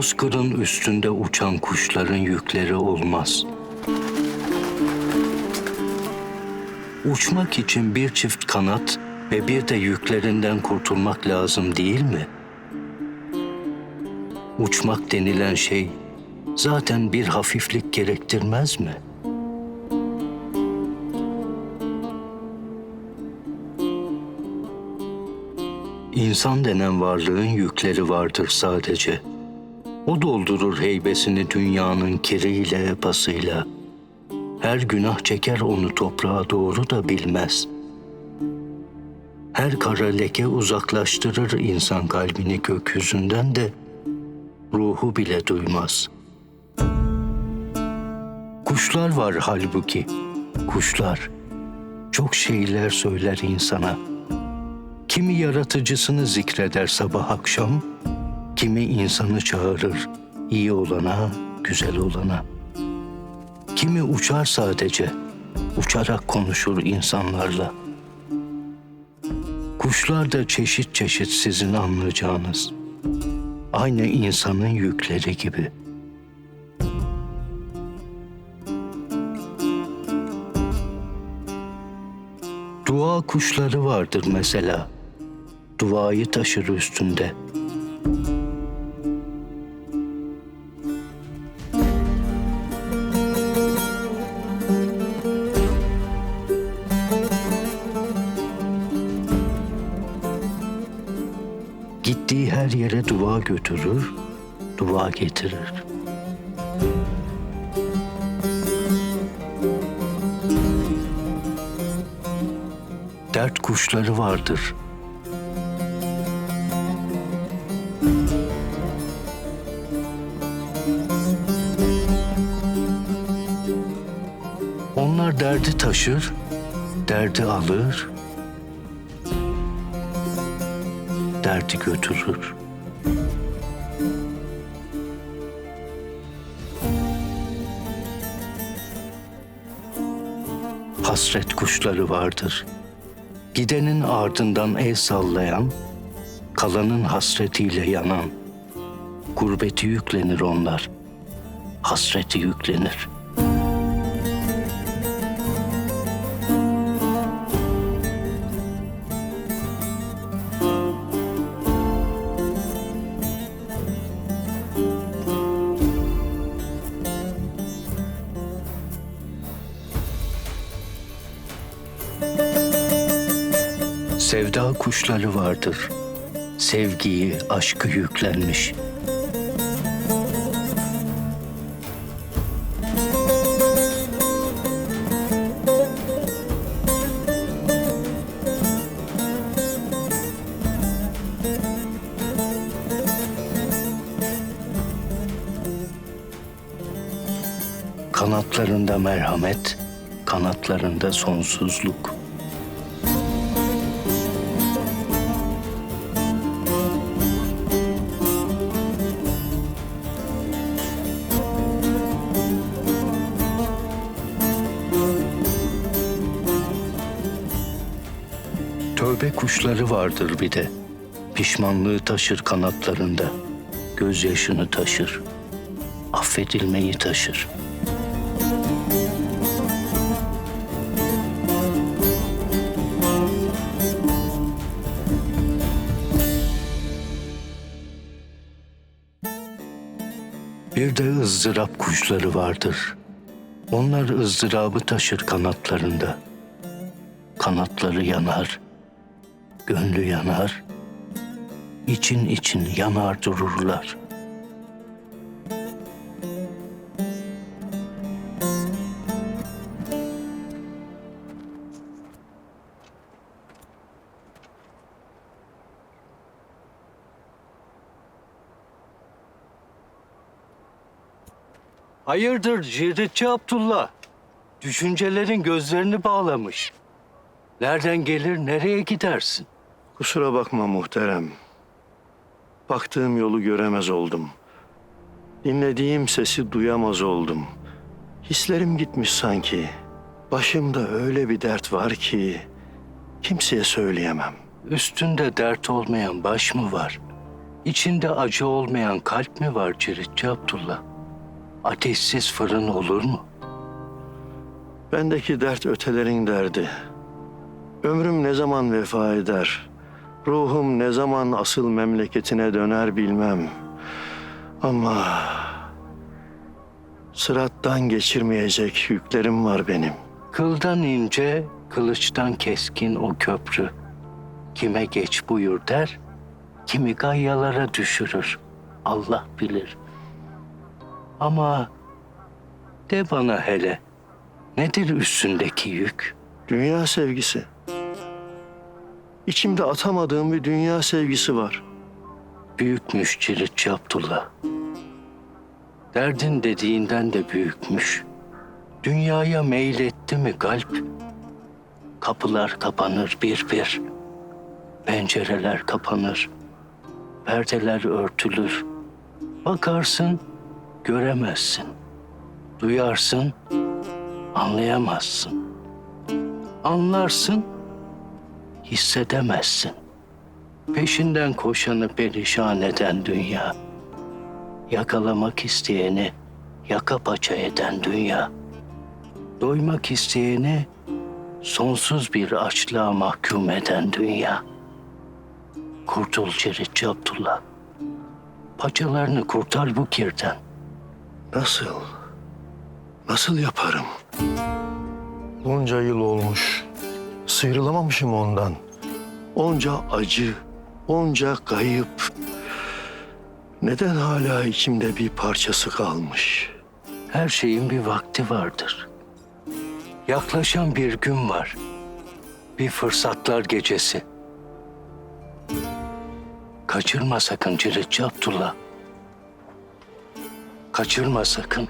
Bozkır'ın üstünde uçan kuşların yükleri olmaz. Uçmak için bir çift kanat ve bir de yüklerinden kurtulmak lazım değil mi? Uçmak denilen şey zaten bir hafiflik gerektirmez mi? İnsan denen varlığın yükleri vardır sadece. O doldurur heybesini dünyanın kiriyle, pasıyla. Her günah çeker onu toprağa doğru da bilmez. Her kara leke uzaklaştırır insan kalbini gökyüzünden de ruhu bile duymaz. Kuşlar var halbuki, kuşlar. Çok şeyler söyler insana. Kimi yaratıcısını zikreder sabah akşam, kimi insanı çağırır iyi olana, güzel olana. Kimi uçar sadece, uçarak konuşur insanlarla. Kuşlar da çeşit çeşit sizin anlayacağınız. Aynı insanın yükleri gibi. Dua kuşları vardır mesela. Duayı taşır üstünde. Gittiği her yere dua götürür, dua getirir. Dert kuşları vardır. Onlar derdi taşır, derdi alır, derdi götürür. Hasret kuşları vardır. Gidenin ardından el sallayan, kalanın hasretiyle yanan. Gurbeti yüklenir onlar, hasreti yüklenir. Sevda kuşları vardır. Sevgiyi, aşkı yüklenmiş. Kanatlarında merhamet, kanatlarında sonsuzluk. Tövbe kuşları vardır bir de. Pişmanlığı taşır kanatlarında. Gözyaşını taşır. Affedilmeyi taşır. Bir de ızdırap kuşları vardır. Onlar ızdırabı taşır kanatlarında. Kanatları yanar, gönlü yanar, için için yanar dururlar. Hayırdır Ciritçi Abdullah? Düşüncelerin gözlerini bağlamış. Nereden gelir, nereye gidersin? Kusura bakma muhterem. Baktığım yolu göremez oldum. Dinlediğim sesi duyamaz oldum. Hislerim gitmiş sanki. Başımda öyle bir dert var ki kimseye söyleyemem. Üstünde dert olmayan baş mı var? İçinde acı olmayan kalp mi var Ciritçi Abdullah? Ateşsiz fırın olur mu? Bendeki dert ötelerin derdi. Ömrüm ne zaman vefa eder? Ruhum ne zaman asıl memleketine döner bilmem. Ama sırattan geçirmeyecek yüklerim var benim. Kıldan ince, kılıçtan keskin o köprü. Kime geç buyur der, kimi gayyalara düşürür. Allah bilir. Ama de bana hele, nedir üstündeki yük? Dünya sevgisi. İçimde atamadığım bir dünya sevgisi var. Büyükmüş Ciritçi Abdullah. Derdin dediğinden de büyükmüş. Dünyaya meyletti mi kalp? Kapılar kapanır bir bir. Pencereler kapanır. Perdeler örtülür. Bakarsın, göremezsin. Duyarsın, anlayamazsın. Anlarsın, hissedemezsin. Peşinden koşanı perişan eden dünya. Yakalamak isteyeni yaka paça eden dünya. Doymak isteyeni sonsuz bir açlığa mahkum eden dünya. Kurtul Ciritçi Abdullah. Paçalarını kurtar bu kirden. Nasıl? Nasıl yaparım? Bunca yıl olmuş. Sıyrılamamışım ondan. Onca acı, onca kayıp. Neden hala içimde bir parçası kalmış? Her şeyin bir vakti vardır. Yaklaşan bir gün var. Bir fırsatlar gecesi. Kaçırma sakın Ciritçi Abdullah. Kaçırma sakın.